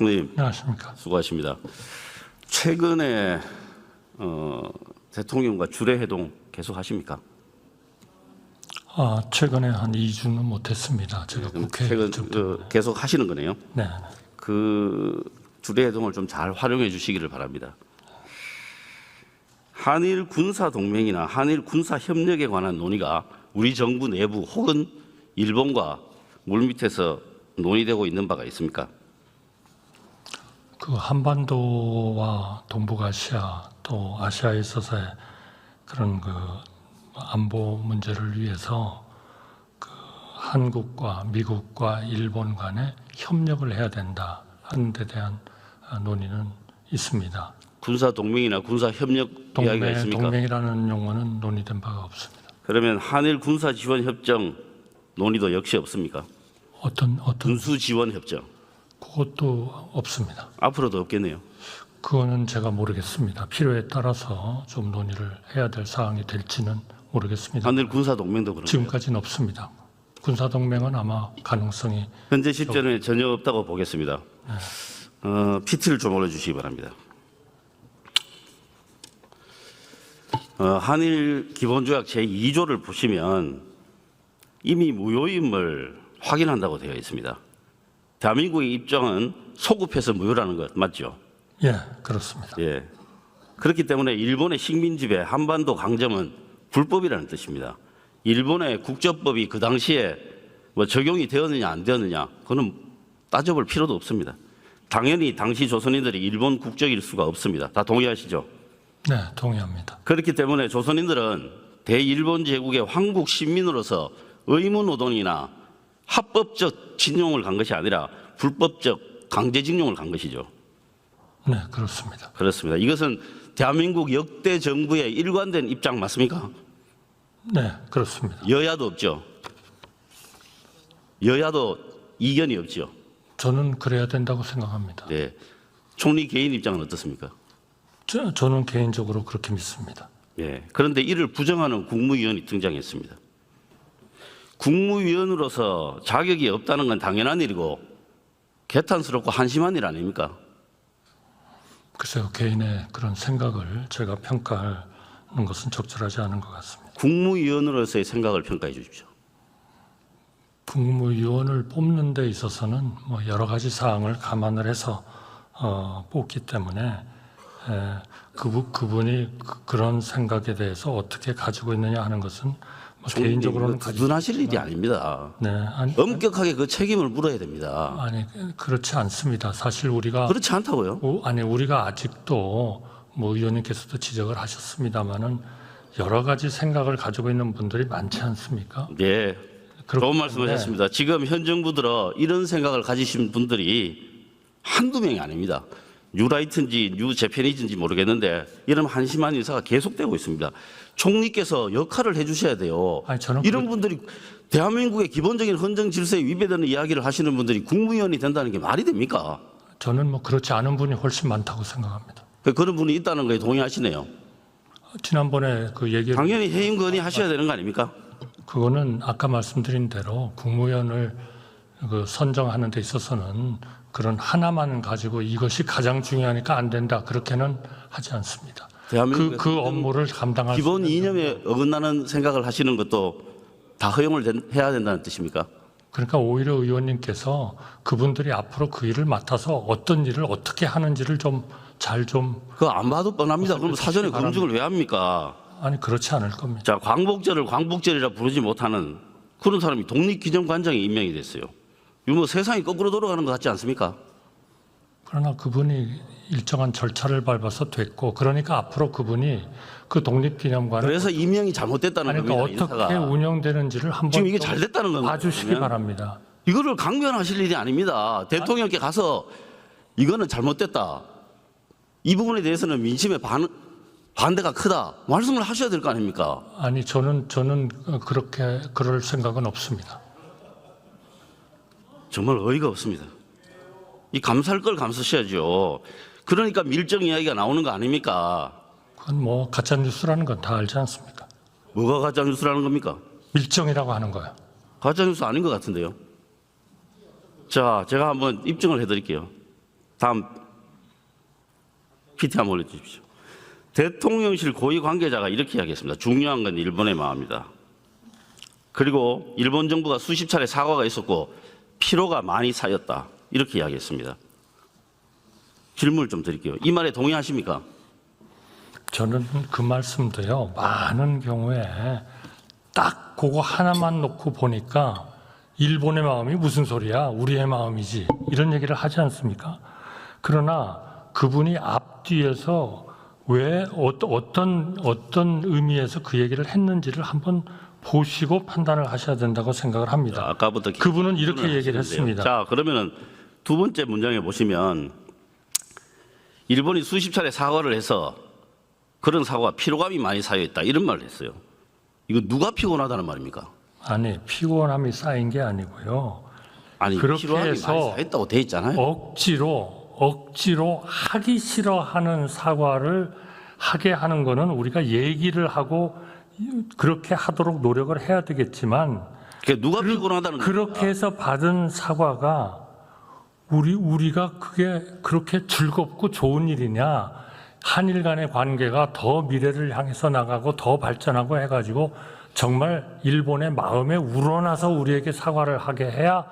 총리님 안녕하십니까. 수고하십니다. 최근에 어, 대통령과 주례 회동 계속 하십니까? 아, 최근에 한 2주는 못했습니다. 제가 그럼 국회 최근 일정 어, 계속 하시는 거네요. 네, 그 주례 회동을 좀 잘 활용해 주시기를 바랍니다. 한일 군사 동맹이나 한일 군사 협력에 관한 논의가 우리 정부 내부 혹은 일본과 물밑에서 논의되고 있는 바가 있습니까? 그 한반도와 동북아시아 또 아시아에 있어서의 그런 그 안보 문제를 위해서 그 한국과 미국과 일본 간에 협력을 해야 된다 하는 데 대한 아, 논의는 있습니다. 군사 동맹이나 군사 협력 이야기가 동맹, 있습니까? 동맹이라는 용어는 논의된 바가 없습니다. 그러면 한일 군사 지원 협정 논의도 역시 없습니까? 어떤 어떤 군수 지원 협정 그것도 없습니다. 앞으로도 없겠네요. 그거는 제가 모르겠습니다. 필요에 따라서 좀 논의를 해야 될 사항이 될지는 모르겠습니다. 한일 군사 동맹도 그런가요? 지금까지는 없습니다. 군사 동맹은 아마 가능성이 현재 시점에 전혀 없다고 보겠습니다. 어, PT를 좀 올려주시기 바랍니다. 어, 한일 기본조약 제 2조를 보시면 이미 무효임을 확인한다고 되어 있습니다. 대한민국의 입장은 소급해서 무효라는 것 맞죠? 예 그렇습니다. 예. 그렇기 때문에 일본의 식민지배 한반도 강점은 불법이라는 뜻입니다. 일본의 국적법이 그 당시에 뭐 적용이 되었느냐 안 되었느냐 그거는 따져볼 필요도 없습니다. 당연히 당시 조선인들이 일본 국적일 수가 없습니다. 다 동의하시죠? 네 동의합니다. 그렇기 때문에 조선인들은 대일본 제국의 황국 신민으로서 의무 노동이나 합법적 진용을 간 것이 아니라 불법적 강제징용을 간 것이죠. 네 그렇습니다. 그렇습니다. 이것은 대한민국 역대 정부의 일관된 입장 맞습니까? 네 그렇습니다. 여야도 없죠. 여야도 이견이 없죠. 저는 그래야 된다고 생각합니다. 네. 총리 개인 입장은 어떻습니까? 저, 저는 개인적으로 그렇게 믿습니다. 예. 그런데 이를 부정하는 국무위원이 등장했습니다. 국무위원으로서 자격이 없다는 건 당연한 일이고 개탄스럽고 한심한 일 아닙니까? 글쎄요 개인의 그런 생각을 제가 평가하는 것은 적절하지 않은 것 같습니다. 국무위원으로서의 생각을 평가해 주십시오. 국무위원을 뽑는 데 있어서는 뭐 여러 가지 사항을 감안을 해서 어, 뽑기 때문에 에, 그분, 그분이 그, 그런 생각에 대해서 어떻게 가지고 있느냐 하는 것은 뭐 개인적으로는 가지 두둔하실 일이 아닙니다. 네 아니, 엄격하게 그 책임을 물어야 됩니다. 아니 그렇지 않습니다. 사실 우리가 그렇지 않다고요? 우- 아니 우리가 아직도 뭐 의원님께서도 지적을 하셨습니다마는 여러 가지 생각을 가지고 있는 분들이 많지 않습니까? 네. 그렇기 좋은 말씀하셨습니다. 지금 현 정부 들어 이런 생각을 가지신 분들이 한두 명이 아닙니다. 뉴라이트인지 뉴재패니즈인지 모르겠는데 이런 한심한 인사가 계속되고 있습니다. 총리께서 역할을 해주셔야 돼요. 아니 저는 이런 분들이 대한민국의 기본적인 헌정 질서에 위배되는 이야기를 하시는 분들이 국무위원이 된다는 게 말이 됩니까? 저는 뭐 그렇지 않은 분이 훨씬 많다고 생각합니다. 그런 분이 있다는 거에 동의하시네요. 지난번에 그 얘기를 당연히 해임 건의 하셔야 되는 거 아닙니까? 그거는 아까 말씀드린 대로 국무위원을 그 선정하는 데 있어서는 그런 하나만 가지고 이것이 가장 중요하니까 안 된다 그렇게는 하지 않습니다. 그, 그 업무를 감당할 기본 이념에 어긋나는 생각을 하시는 것도 다 허용을 된- 해야 된다는 뜻입니까? 그러니까 오히려 의원님께서 그분들이 앞으로 그 일을 맡아서 어떤 일을 어떻게 하는지를 좀 잘 좀 그거 안 봐도 뻔합니다. 그럼 사전에 바랍니다. 검증을 왜 합니까? 아니 그렇지 않을 겁니다. 자, 광복절을 광복절이라 부르지 못하는 그런 사람이 독립기념관장에 임명이 됐어요. 뭐 세상이 거꾸로 돌아가는 것 같지 않습니까? 그러나 그분이 일정한 절차를 밟아서 됐고 그러니까 앞으로 그분이 그 독립기념관을 그래서 임명이 잘못됐다는 아니, 겁니다. 그러니까 어떻게 인사가. 운영되는지를 한번 지금 이게 좀잘 됐다는 건가요? 봐주시기 그러면? 바랍니다. 이거를 강변하실 일이 아닙니다. 대통령께 가서 이거는 잘못됐다. 이 부분에 대해서는 민심의 반, 반대가 크다. 말씀을 하셔야 될 거 아닙니까? 아니 저는 저는 그렇게 그럴 생각은 없습니다. 정말 어이가 없습니다. 이 감사할 걸 감사셔야죠. 그러니까 밀정 이야기가 나오는 거 아닙니까? 그건 뭐 가짜 뉴스라는 건 다 알지 않습니까? 뭐가 가짜 뉴스라는 겁니까? 밀정이라고 하는 거예요. 가짜 뉴스 아닌 것 같은데요. 자, 제가 한번 입증을 해드릴게요. 다음 PT 한번 올려주십시오. 대통령실 고위 관계자가 이렇게 이야기했습니다. 중요한 건 일본의 마음이다. 그리고 일본 정부가 수십 차례 사과가 있었고 피로가 많이 쌓였다. 이렇게 이야기했습니다. 질문을 좀 드릴게요. 이 말에 동의하십니까? 저는 그 말씀도요, 많은 경우에 딱 그거 하나만 놓고 보니까 일본의 마음이 무슨 소리야? 우리의 마음이지. 이런 얘기를 하지 않습니까? 그러나 그분이 앞뒤에서 왜 어- 어떤 어떤 의미에서 그 얘기를 했는지를 한번 보시고 판단을 하셔야 된다고 생각을 합니다. 아까부터 그분은 이렇게 질문을 얘기를 하시는데요. 했습니다. 자, 그러면은 두 번째 문장에 보시면 일본이 수십 차례 사과를 해서 그런 사과가 피로감이 많이 쌓여 있다 이런 말을 했어요. 이거 누가 피곤하다는 말입니까? 아니 피곤함이 쌓인 게 아니고요. 아니 그렇게 피로감이 해서 많이 쌓였다고 돼 있잖아요. 억지로 억지로 하기 싫어하는 사과를 하게 하는 거는 우리가 얘기를 하고 그렇게 하도록 노력을 해야 되겠지만 그게 누가 피곤하다는 그렇게 해서 받은 사과가 우리 우리가 그게 그렇게 즐겁고 좋은 일이냐 한일 간의 관계가 더 미래를 향해서 나가고 더 발전하고 해가지고 정말 일본의 마음에 우러나서 우리에게 사과를 하게 해야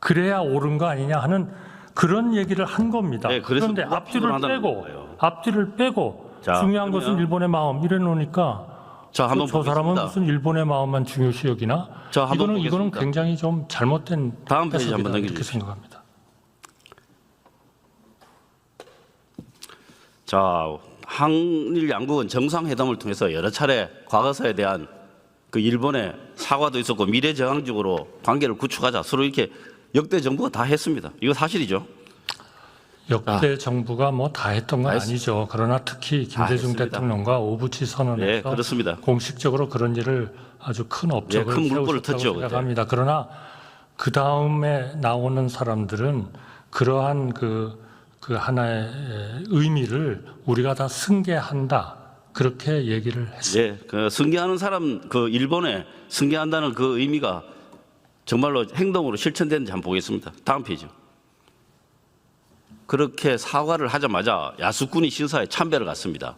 그래야 옳은 거 아니냐 하는 그런 얘기를 한 겁니다. 네, 그런데 앞뒤를 빼고 거예요. 앞뒤를 빼고 자, 중요한 그러면- 것은 일본의 마음 이래 놓으니까 자, 한번 저 사람은 보겠습니다. 무슨 일본의 마음만 중요시 여기나? 자, 한번 이거는 이거는 보겠습니다. 굉장히 좀 잘못된 다음 페이지 한번 이렇게 넘겨주십시오. 생각합니다. 자, 한일 양국은 정상회담을 통해서 여러 차례 과거사에 대한 그 일본의 사과도 있었고 미래지향적으로 관계를 구축하자 서로 이렇게 역대 정부가 다 했습니다. 이거 사실이죠. 역대 정부가 뭐 다 했던 건 아. 아니죠. 그러나 특히 다 김대중 했습니다. 대통령과 오부치 네, 선언에서 그렇습니다. 공식적으로 그런 일을 아주 큰 업적을 큰 물꼬를 텄죠. 생각합니다. 그러나 그 다음에 나오는 사람들은 그러한 그, 그 하나의 의미를 우리가 다 승계한다. 그렇게 얘기를 했습니다. 예, 그 승계하는 사람 그 일본에 승계한다는 그 의미가 정말로 행동으로 실천되는지 한번 보겠습니다. 다음 페이지. 그렇게 사과를 하자마자 야수꾼이 신사에 참배를 갔습니다.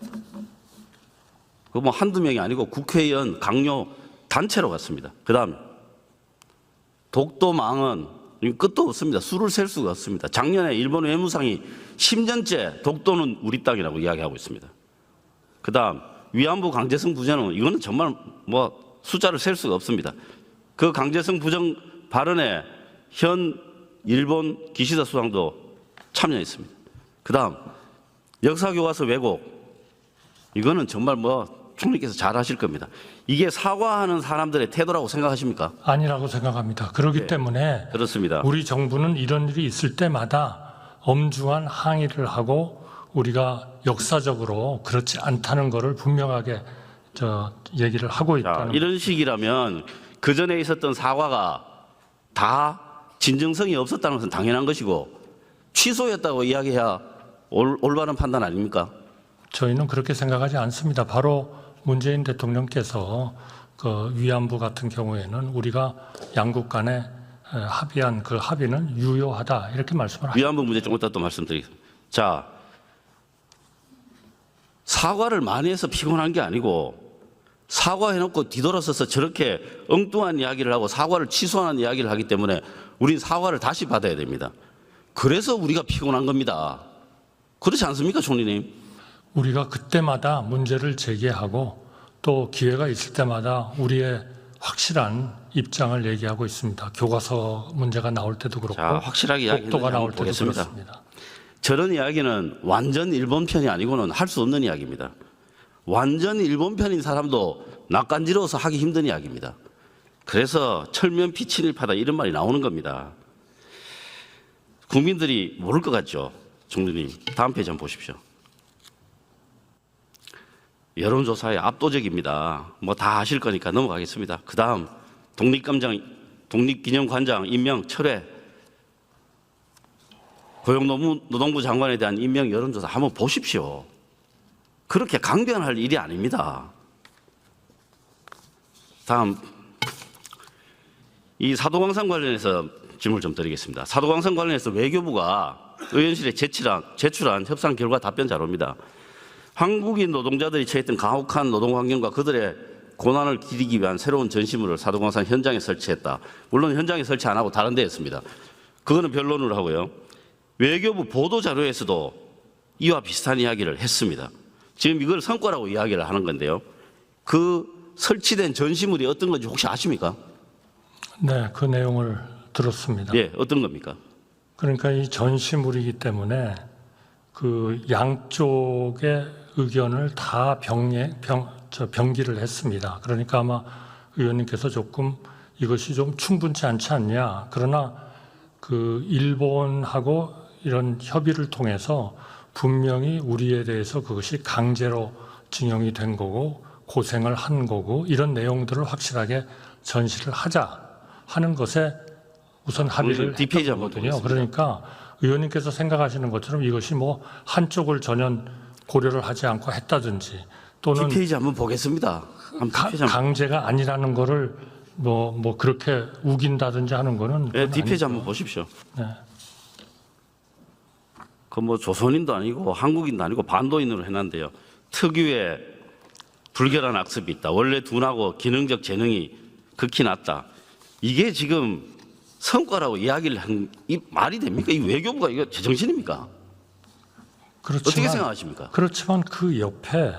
그 뭐 한두 명이 아니고 국회의원 강요 단체로 갔습니다. 그 다음 독도망은 끝도 없습니다. 수를 셀 수가 없습니다. 작년에 일본 외무상이 10년째 독도는 우리 땅이라고 이야기하고 있습니다. 그 다음 위안부 강제성 부정은 이거는 정말 뭐 숫자를 셀 수가 없습니다. 그 강제성 부정 발언에 현 일본 기시다 수상도 참여했습니다. 그 다음 역사 교과서 왜곡 이거는 정말 뭐 총리께서 잘 하실 겁니다. 이게 사과하는 사람들의 태도라고 생각하십니까? 아니라고 생각합니다. 그렇기 네. 때문에 그렇습니다. 우리 정부는 이런 일이 있을 때마다 엄중한 항의를 하고 우리가 역사적으로 그렇지 않다는 것을 분명하게 저 얘기를 하고 자, 있다는 이런 식이라면 그 전에 있었던 사과가 다 진정성이 없었다는 것은 당연한 것이고 취소였다고 이야기해야 올, 올바른 판단 아닙니까? 저희는 그렇게 생각하지 않습니다. 바로 문재인 대통령께서 그 위안부 같은 경우에는 우리가 양국 간에 에, 합의한 그 합의는 유효하다 이렇게 말씀을 하셨습니다. 위안부 문제 좀 이따 또 말씀드리겠습니다. 자, 사과를 많이 해서 피곤한 게 아니고 사과해놓고 뒤돌아서서 저렇게 엉뚱한 이야기를 하고 사과를 취소하는 이야기를 하기 때문에 우린 사과를 다시 받아야 됩니다. 그래서 우리가 피곤한 겁니다. 그렇지 않습니까, 총리님? 우리가 그때마다 문제를 제기하고 또 기회가 있을 때마다 우리의 확실한 입장을 얘기하고 있습니다. 교과서 문제가 나올 때도 그렇고 자, 확실하게 독도가 나올 때도 보겠습니다. 그렇습니다. 저런 이야기는 완전 일본 편이 아니고는 할 수 없는 이야기입니다. 완전 일본 편인 사람도 낯간지러워서 하기 힘든 이야기입니다. 그래서 철면 피 친일파다 이런 말이 나오는 겁니다. 국민들이 모를 것 같죠, 총리님. 다음 페이지 한번 보십시오. 여론조사에 압도적입니다. 뭐 다 아실 거니까 넘어가겠습니다. 그 다음 독립감장, 독립기념관장 임명 철회 고용노동부 장관에 대한 임명 여론조사 한번 보십시오. 그렇게 강변할 일이 아닙니다. 다음 이 사도광산 관련해서 질문 좀 드리겠습니다. 사도광산 관련해서 외교부가 의원실에 제출한, 제출한 협상 결과 답변 자료입니다. 한국인 노동자들이 처했던 가혹한 노동 환경과 그들의 고난을 기리기 위한 새로운 전시물을 사도광산 현장에 설치했다. 물론 현장에 설치 안 하고 다른 데 했습니다. 그거는 변론을 하고요. 외교부 보도 자료에서도 이와 비슷한 이야기를 했습니다. 지금 이걸 성과라고 이야기를 하는 건데요. 그 설치된 전시물이 어떤 건지 혹시 아십니까? 네, 그 내용을 들었습니다. 예, 어떤 겁니까? 그러니까 이 전시물이기 때문에 그 양쪽의 의견을 다 병예, 병, 저 병기를 했습니다. 그러니까 아마 의원님께서 조금 이것이 좀 충분치 않지 않냐. 그러나 그 일본하고 이런 협의를 통해서 분명히 우리에 대해서 그것이 강제로 징용이 된 거고 고생을 한 거고 이런 내용들을 확실하게 전시를 하자 하는 것에 우선 합의를 거거든요. 보겠습니다. 그러니까 의원님께서 생각하시는 것처럼 이것이 뭐 한쪽을 전혀 고려를 하지 않고 했다든지 또는 뒷페이지 한번 보겠습니다. 한번 가-. 강제가 아니라는 거를 뭐, 뭐 그렇게 우긴다든지 하는 거는 뒷페이지 아니죠. 한번 보십시오. 네. 그 뭐 조선인도 아니고 한국인도 아니고 반도인으로 해놨는데요. 특유의 불결한 악습이 있다. 원래 둔하고 기능적 재능이 극히 낮다. 이게 지금 성과라고 이야기를 한 이 말이 됩니까? 이 외교부가 이거 제정신입니까? 어떻게 그렇지만 생각하십니까? 그렇지만 그 옆에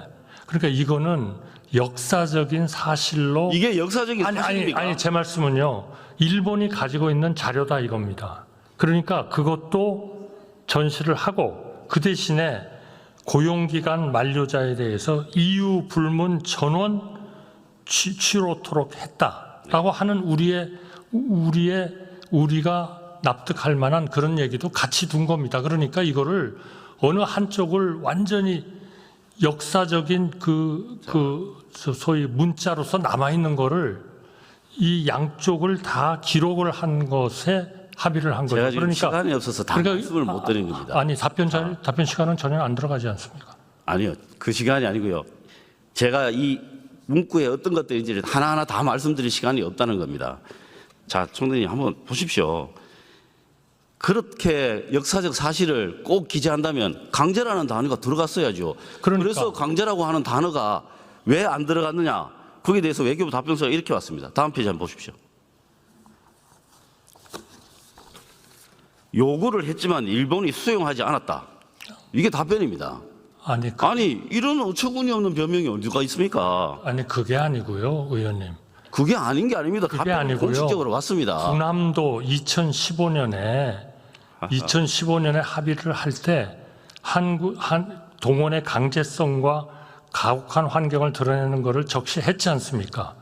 그러니까 이거는 역사적인 사실로 이게 역사적인 아니 아니 사실입니까? 아니 제 말씀은요. 일본이 가지고 있는 자료다 이겁니다. 그러니까 그것도 전시를 하고 그 대신에 고용기간 만료자에 대해서 이유 불문 전원 취, 취로토록 했다라고 하는 우리의 우리의 우리가 납득할 만한 그런 얘기도 같이 둔 겁니다. 그러니까 이거를 어느 한쪽을 완전히 역사적인 그, 그, 소- 소위 문자로서 남아있는 거를 이 양쪽을 다 기록을 한 것에 합의를 한 거죠. 제가 지금 그러니까, 시간이 없어서 다 그러니까 말씀을 못 드린 겁니다. 아니, 답변, 자, 답변 시간은 전혀 안 들어가지 않습니까? 아니요. 그 시간이 아니고요. 제가 이 문구에 어떤 것들인지 하나하나 다 말씀드릴 시간이 없다는 겁니다. 자, 총장님 한번 보십시오. 그렇게 역사적 사실을 꼭 기재한다면 강제라는 단어가 들어갔어야죠. 그러니까. 래서 강제라고 하는 단어가 왜 안 들어갔느냐? 거기에 대해서 외교부 답변서가 이렇게 왔습니다. 다음 페이지 한번 보십시오. 요구를 했지만 일본이 수용하지 않았다. 이게 답변입니다. 아니, 그, 아니 이런 어처구니 없는 변명이 어디가 있습니까? 아니, 그게 아니고요, 의원님. 그게 아닌 게 아닙니다. 그게 아니고요. 공식적으로 왔습니다. 군함도 2015년에 2015년에 합의를 할 때 한국 한 동원의 강제성과 가혹한 환경을 드러내는 것을 적시했지 않습니까?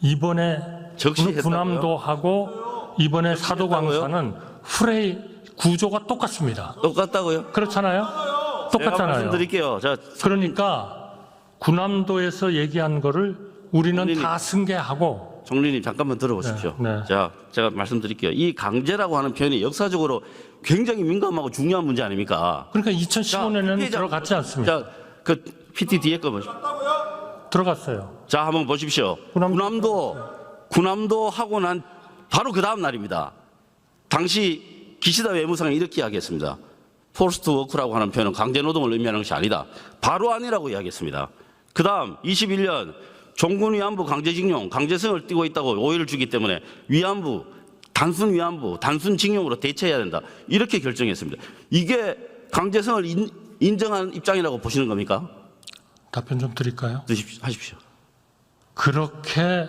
이번에 적시했다고요? 군함도 하고 이번에 사도광사는 프레이 구조가 똑같습니다. 똑같다고요? 그렇잖아요? 제가 똑같잖아요. 말씀드릴게요. 자, 그러니까 군함도에서 얘기한 거를 우리는 국민이- 다 승계하고 정리님 잠깐만 들어보십시오. 네, 네. 자, 제가 말씀드릴게요. 이 강제라고 하는 표현이 역사적으로 굉장히 민감하고 중요한 문제 아닙니까? 그러니까 자, 2015년에는 피해자- 들어갔지 않습니까? 자, 그 PT 뒤에 거 보십시오. 들어갔어요. 자, 한번 보십시오. 군함도- 군함도 군함도 하고 난 바로 그 다음 날입니다. 당시 기시다 외무상이 이렇게 이야기했습니다. 포스트 워크라고 하는 표현은 강제 노동을 의미하는 것이 아니다. 바로 아니라고 이야기했습니다. 그 다음 21년 종군 위안부 강제징용, 강제성을 띠고 있다고 오해를 주기 때문에 위안부, 단순 위안부, 단순 징용으로 대체해야 된다. 이렇게 결정했습니다. 이게 강제성을 인, 인정한 입장이라고 보시는 겁니까? 답변 좀 드릴까요? 드십시오, 하십시오. 그렇게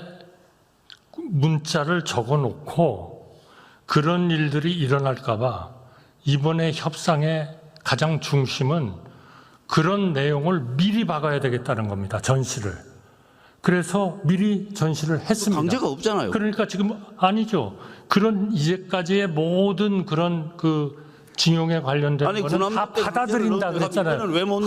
문자를 적어 놓고 그런 일들이 일어날까봐 이번에 협상의 가장 중심은 그런 내용을 미리 박아야 되겠다는 겁니다. 전시를. 그래서 미리 전시를 했습니다. 강제가 없잖아요. 그러니까 지금 아니죠. 그런 이제까지의 모든 그런 그 징용에 관련된 아니, 거는 다 받아들인다 그랬잖아요.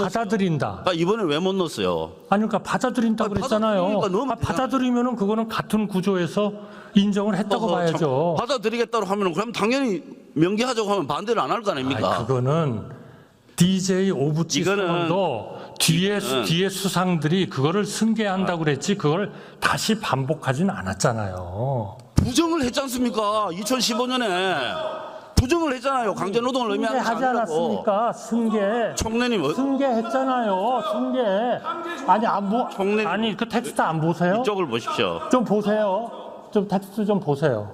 받아들인다. 아, 이번에 왜못 넣었어요? 아니 그러니까 받아들인다 아니, 그랬잖아요. 받아들이니까 아. 받아들이면은 그거는 같은 구조에서 인정을 했다고 참, 봐야죠. 받아들이겠다고 하면 그럼 당연히 명기하자고 하면 반대를 안 할 거 아닙니까? 아니, 그거는 DJ 오부치 이거는- 뒤에 수- 이거는- 뒤에 수상들이 그거를 승계한다고 그랬지 그걸 다시 반복하지는 않았잖아요. 부정을 했지 않습니까? 2015년에 부정을 했잖아요. 강제 노동을 의미하는 승계하지 않았습니까? 승계. 총리님 어, 승계했잖아요. 승계. 아니 안 보. 총리- 아니 그 텍스트 안 보세요? 이쪽을 보십시오. 좀 보세요. 좀 텍스트 좀 보세요.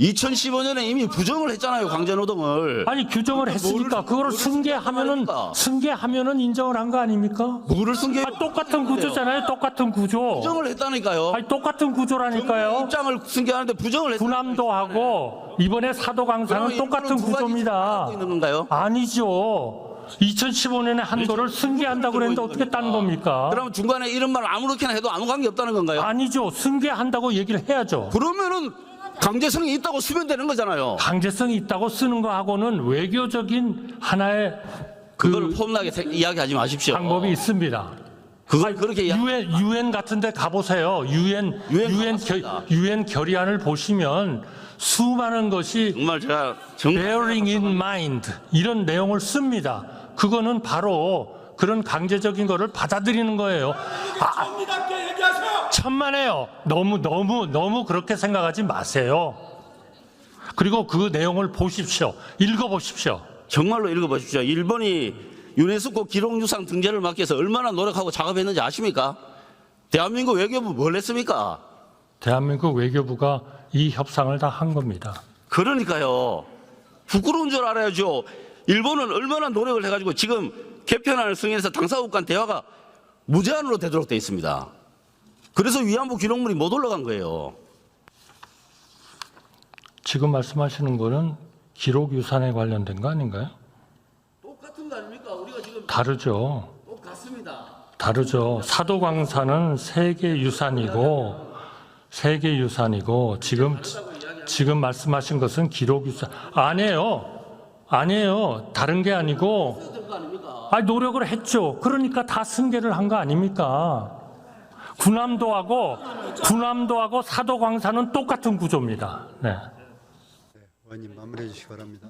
2015년에 이미 부정을 했잖아요. 강제 노동을. 아니 규정을 했으니까 그거를 승계하면은? 승계하면은 인정을 한 거 아닙니까? 뭐를 승계? 아, 똑같은 구조잖아요. 똑같은 구조. 부정을 했다니까요. 아니 똑같은 구조라니까요. 입장을 승계하는데 부정을 했. 군함도 하고 이번에 사도광산은 똑같은 구조입니다. 있는 건가요? 아니죠. 2015년에 한도를 승계한다고 그랬는데 어떻게 딴 겁니까? 그럼 중간에 이런 말 아무렇게나 해도 아무 관계 없다는 건가요? 아니죠. 승계한다고 얘기를 해야죠. 그러면은 강제성이 있다고 쓰면 되는 거잖아요. 강제성이 있다고 쓰는 거하고는 외교적인 하나의 그걸 그 폼나게 세- 이야기하지 마십시오. 방법이 있습니다. 그걸 그렇게 이야... 유엔 유엔 같은데 가보세요. 유엔 유엔 유엔 가봤습니다. 결 유엔 결의안을 보시면 수많은 것이 정말 제가 정... bearing in mind 이런 내용을 씁니다. 그거는 바로 그런 강제적인 거를 받아들이는 거예요. 아, 정의답게 얘기하세요. 천만에요. 너무 너무 너무 그렇게 생각하지 마세요. 그리고 그 내용을 보십시오. 읽어보십시오. 정말로 읽어보십시오. 일본이 유네스코 기록유산 등재를 막기 위해서 얼마나 노력하고 작업했는지 아십니까? 대한민국 외교부 뭘 했습니까? 대한민국 외교부가 이 협상을 다 한 겁니다. 그러니까요. 부끄러운 줄 알아야죠. 일본은 얼마나 노력을 해가지고 지금 개편안을 승인해서 당사국 간 대화가 무제한으로 되도록 돼 있습니다. 그래서 위안부 기록물이 못 올라간 거예요. 지금 말씀하시는 거는 기록 유산에 관련된 거 아닌가요? 똑같은 거 아닙니까? 우리가 지금 다르죠. 똑같습니다. 다르죠. 사도광산은 세계 유산이고 세계 유산이고 지금 지금 말씀하신 것은 기록 유산 아니에요. 아니에요. 다른 게 아니고 아 노력을 했죠. 그러니까 다 승계를 한 거 아닙니까? 군함도하고 군함도하고 사도광산은 똑같은 구조입니다. 네. 의원님 마무리해 주시기 바랍니다.